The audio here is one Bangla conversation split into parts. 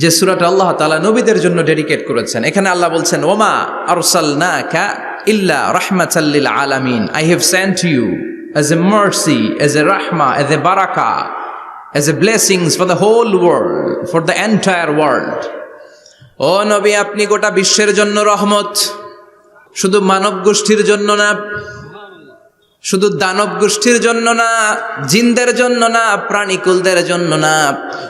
যে সুরাটা আল্লাহ তালা নবীদের জন্য ডেডিকেট করেছেন। এখানে আল্লাহ বলছেন, ওমা আরসালনাকা ইল্লা রাহমাতাল্লিল আলামিন। I have sent you as a mercy as a rahma, as a Baraka as a blessings for the whole world for the entire world ও নবী, আপনি গোটা বিশ্বের জন্য রহমত। শুধু মানব গোষ্ঠীর জন্য না শুধু দানব গোষ্ঠীর জন্য না জিনদের জন্য না প্রাণীকুলদের জন্য না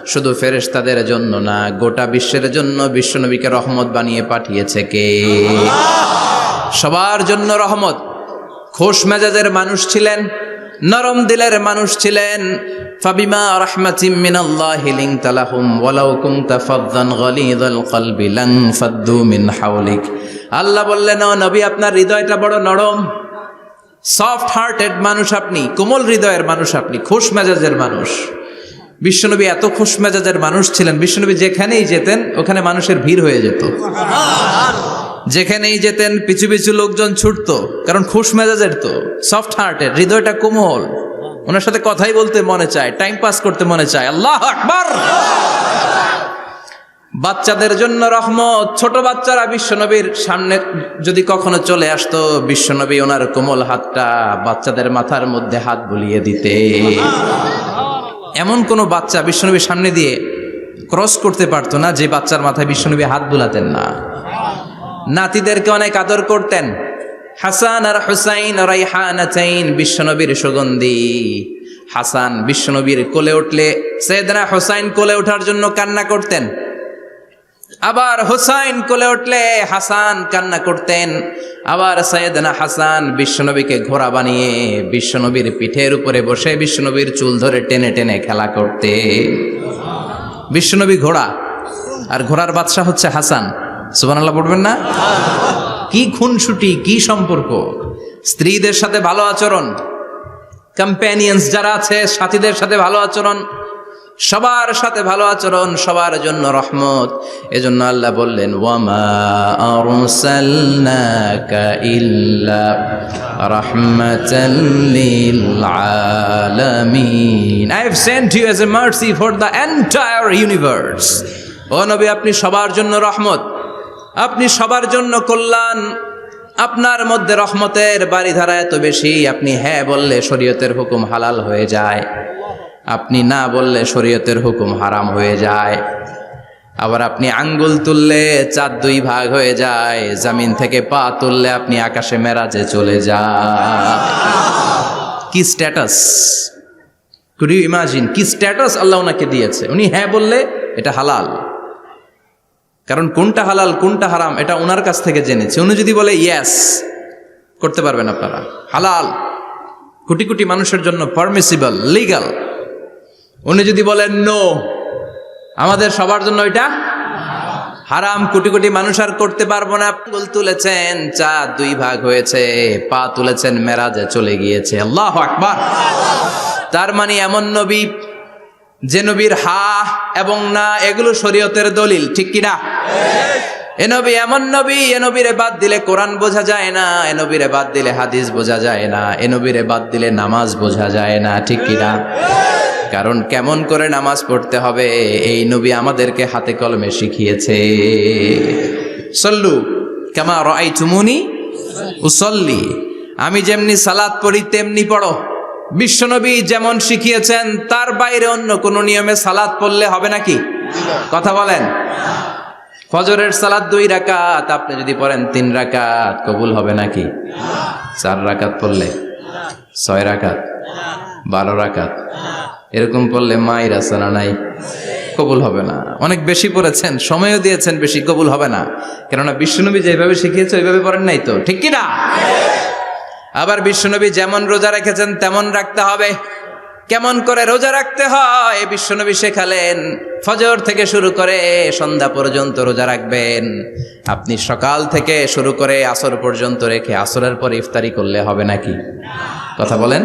শুধু ফেরেশতাদের জন্য না গোটা বিশ্বের জন্য বিশ্বনবীকে রহমত বানিয়ে পাঠিয়েছে কে? সবার জন্য রহমত। খোশ মেজাজের মানুষ ছিলেন নরম দিলের মানুষ ছিলেন। ফাবিমা রাহমাতিম মিনাল্লাহি লিনতা লাহুম ওয়ালাউ কুনতা ফাদদান গলিযাল কলবি লান ফাদ্দু মিন হাওলিক। আল্লাহ বললেন ও নবী আপনার হৃদয়টা বড় নরম। সফট হার্টেড মানুষ আপনি, কোমল হৃদয়ের মানুষ আপনি, খোশ মেজাজের মানুষ। বিশ্বনবী এত খোশ মেজাজের মানুষ ছিলেন, বিশ্বনবী যেখানেই যেতেন, ওখানে মানুষের ভিড় হয়ে যেত। যেখানেই যেতেন, পিছু পিছু লোকজন ছুটতো, কারণ খুশ মেজাজের তো সফট হার্টের হৃদয়টা কোমল। ওনার সাথে কথাই বলতে মনে চায় টাইম পাস করতে মনে চায়। আল্লাহ আকবার! বাচ্চাদের জন্য রহমত। ছোট বাচ্চারা বিশ্বনবীর সামনে যদি কখনো চলে আসতো, বিশ্বনবী ওনার কোমল হাতটা বাচ্চাদের মাথার মধ্যে হাত বুলিয়ে দিতে। এমন কোনো বাচ্চা বিশ্বনবীর সামনে দিয়ে ক্রস করতে পারতো না, যে বাচ্চার মাথায় বিশ্বনবী হাত বুলাতেন না। নাতিদেরকে অনেক আদর করতেন। হাসান আর হুসাইন রাইহানাতাইন বিশ্বনবীর সুগন্ধি। হাসান বিশ্বনবীর কোলে উঠলে, সৈয়দনা হুসাইন কোলে ওঠার জন্য কান্না করতেন। আবার হুসাইন কোলে উঠলে হাসান কান্না করতেন। আবার সৈয়দনা হাসান বিশ্বনবীকে ঘোড়া বানিয়ে বিশ্বনবীর পিঠের উপরে বসে বিশ্বনবীর চুল ধরে টেনে টেনে খেলা করতে বিশ্বনবী ঘোড়া, আর ঘোড়ার বাদশাহ হচ্ছে হাসান। সুবহানাল্লাহ পড়বেন না? কি খুনসুটি, কি সম্পর্ক? স্ত্রীদের সাথে ভালো আচরণ কম্প্যানিয়ন্স যারা আছে, সাথীদের সাথে ভালো আচরণ সবার সাথে ভালো আচরণ, সবার জন্য রহমত। এজন্য আল্লাহ বললেন, ওয়ামা ইল্লা sent you a mercy for the universe ও নবী, আপনি সবার জন্য রহমত। আপনি সবার জন্য কল্যাণ। আপনার মধ্যে রহমতের বাড়িধারা এত বেশি, আপনি হ্যাঁ বললে শরীয়তের হুকুম হালাল হয়ে যায়। আপনি না বললে শরীয়তের হুকুম হারাম হয়ে যায়। আবার আপনি আঙ্গুল তুললে চার দুই ভাগ হয়ে যায়। জামিন থেকে পা তুললে আপনি আকাশে মেরাজে চলে যান কি স্ট্যাটাস কুড ইউ ইমাজিন কি স্ট্যাটাস আল্লাহ ওনাকে দিয়েছে? উনি হ্যাঁ বললে এটা হালাল। কারণ কোনটা হালাল, কোনটা হারাম, এটা ওনার কাছ থেকে জেনেছে। উনি যদি বলে ইয়েস করতে পারবেন আপনারা। হালাল। কোটি কোটি মানুষের জন্য পারমিসিবল লিগাল উনি যদি বলেন নো আমাদের সবার জন্য এটা হারাম। কোটি কোটি মানুষ আর করতে পারব না। আঙ্গুল তুলেছেন চা দুই ভাগ হয়েছে, পা তুলেছেন, মেরাজে চলে গিয়েছে। আল্লাহ আকবার। তার মানে এমন নবী যে নবীর হা এবং না, এগুলো শরীয়তের দলিল, ঠিক কিনা? এ নবী এমন নবী, এ নবীরে বাদ দিলে কোরআন বোঝা যায় না, এ নবীরে বাদ দিলে হাদিস বোঝা যায় না, এ নবীরে বাদ দিলে নামাজ বোঝা যায় না, ঠিক কিনা? কারণ কেমন করে নামাজ পড়তে হবে, এই নবী আমাদেরকে হাতে কলমে শিখিয়েছে। সল্লু কেমা রাই চুমুনি উসল্লি। আমি যেমনি সালাদ পড়ি, তেমনি পড়ো। বিশ্বনবী যেমন শিখিয়েছেন, তার বাইরে অন্য কোনো নিয়মে সালাদ পড়লে হবে নাকি? কথা বলেন। ফজরের সালাদ দুই রাকাত, আপনি যদি পড়েন তিন রাকাত, কবুল হবে নাকি? চার রাকাত পড়লে? ছয় রাকাত? বারো রাকাত? এরকম পড়লে মায়ের আসানা নাই? কবুল হবে না। অনেক বেশি পড়েছেন, সময়ও দিয়েছেন, বেশি কবুল হবে না। কেননা বিশ্বনবী যেভাবে শিখিয়েছে, ওইভাবে পড়েন নাই তো। ঠিক কি না আবার বিশ্বনবী যেমন রোজা রেখেছেন, তেমন রাখতে হবে। কেমন করে রোজা রাখতে হয়? বিশ্বনবী শেখালেন, ফজর থেকে শুরু করে সন্ধ্যা পর্যন্ত রোজা রাখবেন। আপনি সকাল থেকে শুরু করে আসর পর্যন্ত রেখে আসরের পর ইফতারি করলে হবে নাকি? কথা বলেন?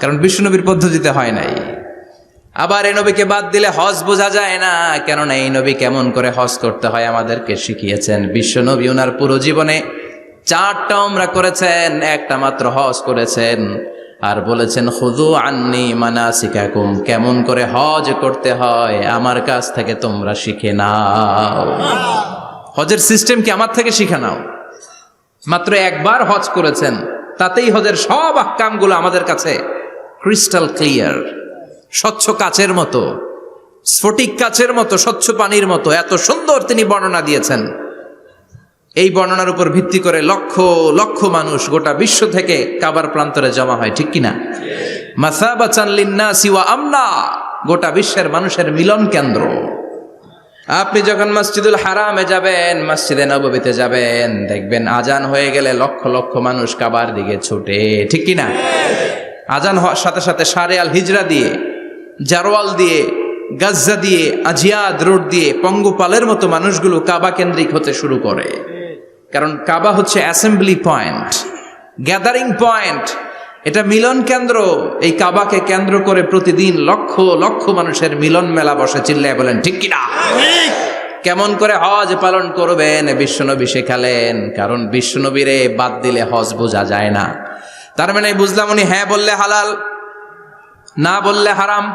কারণ বিশ্বনবীর পদ্ধতিতে হয় নাই। আবার এই নবীকে বাদ দিলে হজ বোঝা যায় না। কেননা এই নবী কেমন করে হজ করতে হয় আমাদেরকে শিখিয়েছেন। বিশ্ব নবী ওনার পুরো জীবনে চারটা ওমরা করেছেন, একটা মাত্র হজ করেছেন। আর বলেছেন খুদু আন্নি মানাসিকাকুম, কেমন করে হজ করতে হয়, আমার কাছ থেকে তোমরা শিখে নাও। হজের সিস্টেম কি আমার থেকে শিখে নাও? মাত্র একবার হজ করেছেন, তাতেই হজের সব আহকামগুলো আমাদের কাছে ক্রিস্টাল ক্লিয়ার স্বচ্ছ কাচের মতো, স্ফটিক কাচের মতো, স্বচ্ছ পানির মতো, এত সুন্দর তিনি বর্ণনা দিয়েছেন। এই বর্ণনার উপর ভিত্তি করে লক্ষ লক্ষ মানুষ গোটা বিশ্ব থেকে কাবার প্রান্তরে জমা হয়, ঠিক কিনা? মাসাবাচান লিন্নাসি ওয়া আমনা, গোটা বিশ্বের মানুষের মিলন কেন্দ্র। আপনি যখন মসজিদুল হারামে যাবেন, মসজিদে নববীতে যাবেন, দেখবেন আজান হয়ে গেলে লক্ষ লক্ষ মানুষ কাবার দিকে ছুটে, ঠিক কিনা? আজান হওয়ার সাথে সাথে সারে আল হিজরা দিয়ে জারওয়াল দিয়ে গাজ্জা দিয়ে আজিয়াদ রোড দিয়ে পঙ্গপালের মতো মানুষগুলো কাবা কেন্দ্রিক হতে শুরু করে। কারণ কাবা হচ্ছে অ্যাসেম্বলি পয়েন্ট গ্যাদারিং পয়েন্ট। এটা মিলন কেন্দ্র এই কাবাকে কেন্দ্র করে প্রতিদিন লক্ষ লক্ষ মানুষের মিলন মেলা বসে চিল্লায় বলেন ঠিক কিনা কেমন করে হজ পালন করবেন বিশ্বনবী শেখালেন কারণ বিশ্বনবীরে বাদ দিলে হজ বোঝা যায় না। তার মানে বুঝলাম উনি হ্যাঁ বললে হালাল না বললে হারাম।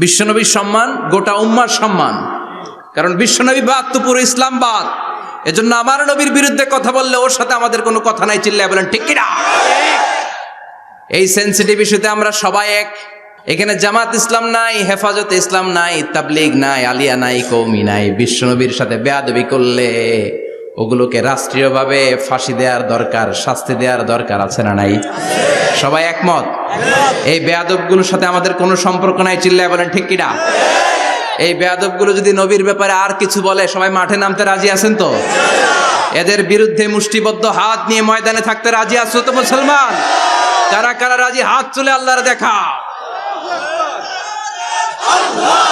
বিশ্বনবীর সম্মান, গোটা উম্মার সম্মান। কারণ বিশ্বনবী বাদ তো পুরো ইসলাম বাদ। এজন্য আমার নবীর বিরুদ্ধে কথা বললে ওর সাথে আমাদের কোনো কথা নাই, চিল্লায় বলেন, ঠিক কিনা? এই সেন্সিটিভ ইস্যুতে আমরা সবাই এক। এখানে জামাত ইসলাম নাই, হেফাজত ইসলাম নাই, তাবলিগ নাই, আলিয়া নাই কৌমি নাই, বিশ্বনবীর সাথে বেয়াদবি করলে ওগুলোকে রাষ্ট্রীয়ভাবে ফাঁসি দেওয়ার দরকার, শাস্তি দেওয়ার দরকার আছে না নাই? সবাই একমত? এই বেয়াদবগুলোর সাথে আমাদের কোনো সম্পর্ক নাই, চিল্লায় বলেন, ঠিক কিনা? এই বেয়াদবগুলো যদি নবীর ব্যাপারে আর কিছু বলে, সবাই মাঠে নামতে রাজি আছেন তো? এদের বিরুদ্ধে মুষ্টিবদ্ধ হাত নিয়ে ময়দানে থাকতে রাজি আছো তো মুসলমান? কারা কারা রাজি হাত চলে আল্লাহর দেখা? আল্লাহ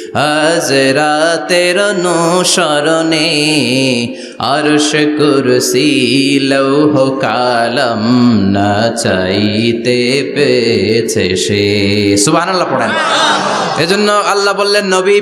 হাজরাতের অনুসরণে আরশ কুরসি লৌহ কালম না চাইতে পেয়েছে সে। সুবহানাল্লাহ পড়েন। এজন্য আল্লাহ বললেন, নবী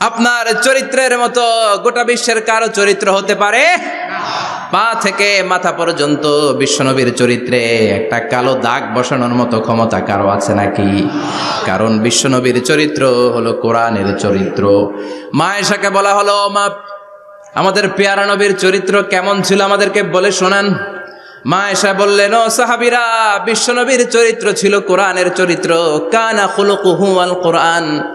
আপনার চরিত্রের মতো গোটা বিশ্বের কারও চরিত্র হতে পারে? পা থেকে মাথা পর্যন্ত বিশ্বনবীর চরিত্রে একটা কালো দাগ বসানোর মতো ক্ষমতা কারও আছে নাকি? কারণ বিশ্বনবীর চরিত্র হলো কোরআনের চরিত্র। মা এসাকে বলা হলো, মা, আমাদের পেয়ারা নবীর চরিত্র কেমন ছিল আমাদেরকে বলে শোনান। মা এসা বললেন, ও সাহাবিরা, বিশ্বনবীর চরিত্র ছিল কোরআনের চরিত্র। কানা খুলুকুহু কোরআন।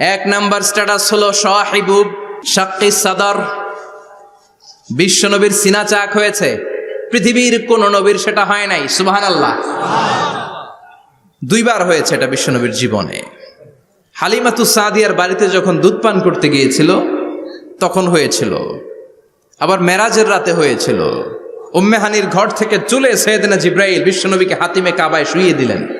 এক নাম্বার স্ট্যাটাস হলো সাহিবুব শাক্কি সাদর। বিশ্বনবীর সিনা চাক হয়েছে। পৃথিবীর কোন নবীর সেটা হয় নাই সুবাহান আল্লাহ দুইবার হয়েছে এটা বিশ্বনবীর জীবনে। হালিমাতু সাদিয়ার বাড়িতে যখন দুধ পান করতে গিয়েছিল, তখন হয়েছিল। আবার মেরাজের রাতে হয়েছিল। উম্মেহানির ঘর থেকে চলে সৈয়দিনা জিব্রাইল বিশ্বনবীকে হাতিমে কাবায় শুইয়ে দিলেন।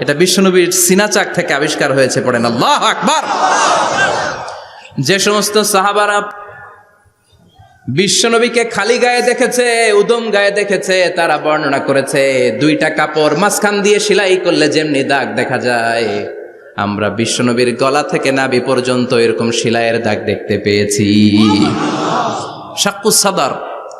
এটা বিশ্বনবীর সিনা চাক থেকে আবিষ্কার হয়েছে, পড়েন আল্লাহ আকবার। যে সমস্ত সাহাবারা বিশ্বনবীকে খালি গায়ে দেখেছে, উদম গায়ে দেখেছে, তারা বর্ণনা করেছে, দুইটা কাপড় মাঝখান দিয়ে সেলাই করলে যেমনি দাগ দেখা যায়, আমরা বিশ্বনবীর গলা থেকে নাবি পর্যন্ত এরকম সেলাইয়ের দাগ দেখতে পেয়েছি। শাক্কু সাদার।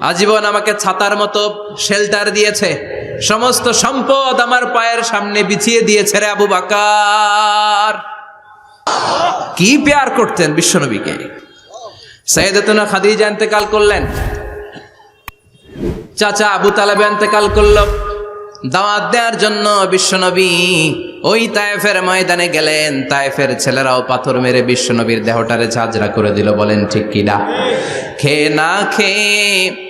আজীবন আমাকে ছাতার মতো শেল্টার দিয়েছে। সমস্ত সম্পদ আমার পায়ের সামনে বিছিয়ে দিয়েছে রে আবু বাকার। কি পেয়ার করতেন বিশ্বনবীকে? সৈয়দতুনা খাদিজা ইন্তেকাল করলেন। চাচা আবু তালেব ইন্তেকাল করল। দাওয়াত দেওয়ার জন্য বিশ্বনবী ওই তায়েফের ময়দানে গেলেন। তায়েফের ছেলেরাও পাথর মেরে বিশ্বনবীর দেহটারে ঝাঁঝরা করে দিল। বলেন, ঠিক কিনা খেয়ে না খেয়ে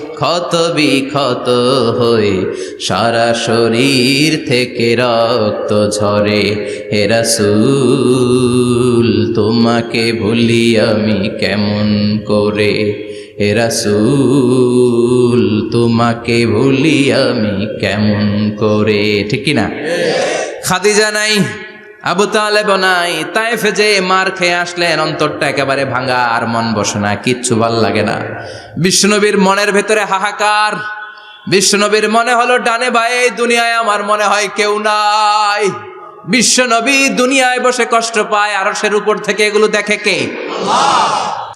ক্ষত বিক্ষত হয়ে সারা শরীর থেকে রক্ত ঝরে। হেরাসুল তোমাকে ভুলি আমি কেমন করে? হে রাসূল, তোমাকে ভুলি আমি কেমন করে? ঠিক না খাদিজা নাই। আবু তালেব নাই, তাইফে যে মার খেয়ে আসলেন, অন্তরটা একেবারে ভাঙা আর মন বসে না, কিচ্ছু ভালো লাগে না। বিষ্ণুনবীর মনের ভেতরে হাহাকার। বিষ্ণুনবীর মনে হলো, ডানে ভাই এই দুনিয়ায় আমার মনে হয় কেউ নাই। বিশ্বনবী দুনিয়ায় বসে কষ্ট পায়, আরশের উপর থেকে এগুলো দেখে কে?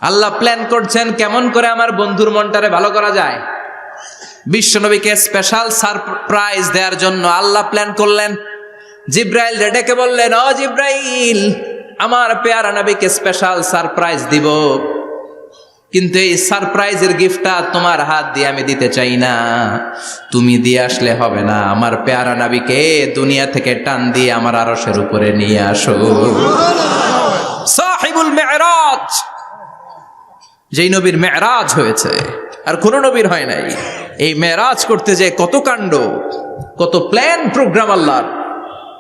আল্লাহ। প্ল্যান করছেন, কেমন করে আমার বন্ধুর মনটারে ভালো করা যায়। বিশ্বনবীকে স্পেশাল সারপ্রাইজ দেওয়ার জন্য আল্লাহ প্ল্যান করলেন জিব্রাইল ডেকে বললেন, ও জিব্রাইল, আমার পেয়ারা নবীকে স্পেশাল সারপ্রাইজ দিব। কিন্তু এই সারপ্রাইজের গিফটটা তোমার হাত দিয়ে আমি দিতে চাই না। তুমি দিয়ে আসলে হবে না। আমার পেয়ারা নাবিকে দুনিয়া থেকে টান দিয়ে আমার আরসের উপরে নিয়ে আসো। সাহিবুল মেরাজ, যেই নবীর মেরাজ হয়েছে, আর কোন নবীর হয় নাই। এই মেরাজ করতে যে কত কাণ্ড, কত প্ল্যান প্রোগ্রাম আল্লাহর।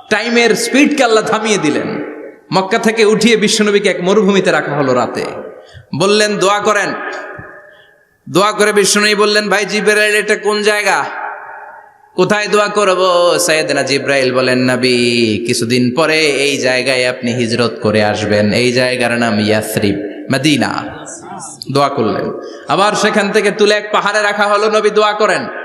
টাইমের স্পিডকে আল্লাহ থামিয়ে দিলেন। মক্কা থেকে উঠিয়ে বিশ্বনবীকে এক মরুভূমিতে রাখা হলো রাতে। বললেন, দোয়া করেন। দোয়া করে বিষ্ণুনবী বললেন, ভাই জিব্রাইল, এটা কোন জায়গা? কোথায় দোয়া করব? সাইয়েদনা জিব্রাইল বলেন, নবী, কিছুদিন পরে এই জায়গায় আপনি হিজরত করে আসবেন। এই জায়গার নাম ইয়াসরিব, মদিনা। দোয়া করলেন। আবার সেখান থেকে তুলে এক পাহাড়ে রাখা হলো, নবী, দোয়া করেন।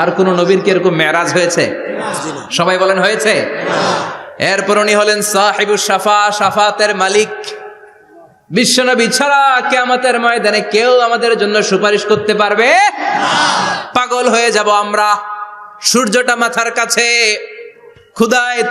আর কোন নবীর কি এরকম মেরাজ হয়েছে? সবাই বলেন, হয়েছে? এরপর উনি হলেন সাহেবুর সাফা সাফাতের মালিক। বিশ্বনবী ছাড়া কেয়ামতের ময়দানে কেউ আমাদের জন্য সুপারিশ করতে পারবে? পাগল হয়ে যাব আমরা। সূর্যটা মাথার কাছে। ক্ষুদায়